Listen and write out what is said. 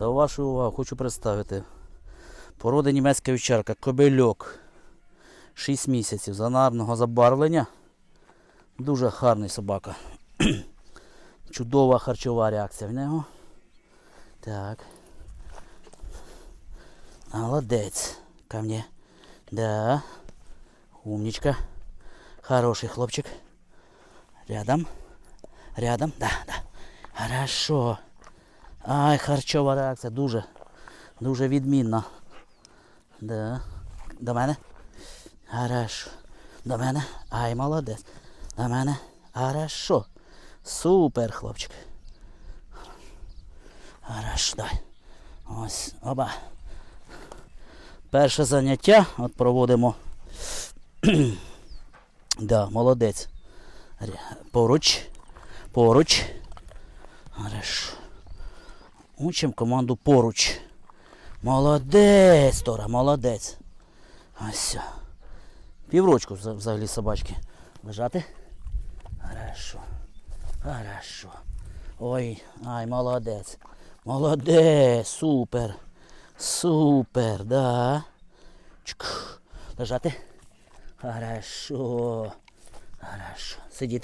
До вашої уваги хочу представити. Порода німецька вівчарка, кобельок. 6 місяців занарного забарвлення. Дуже гарний собака. Чудова харчова реакція в нього. Так. Молодець. Ко мне. Да. Умничка. Хороший хлопчик. Рядом. Рядом. Да, да. Хорошо. Ай, харчова реакція. Дуже. Дуже відмінна. Да. До мене. Хорошо. До мене. Ай, молодець. До мене. Хорошо. Супер, хлопчик. Хорошо, дай. Ось, оба. Перше заняття. От проводимо. да, молодець. Поруч. Поруч. Хорошо. Учим команду поруч. Молодець, Тора, молодець. Ось. все. Піврочку взагалі собачки. Лежати. Хорошо. Хорошо. Ой, ай, молодець. Молодець, супер. Супер, да. Чк. Лежати. Хорошо. Хорошо. Сидіти.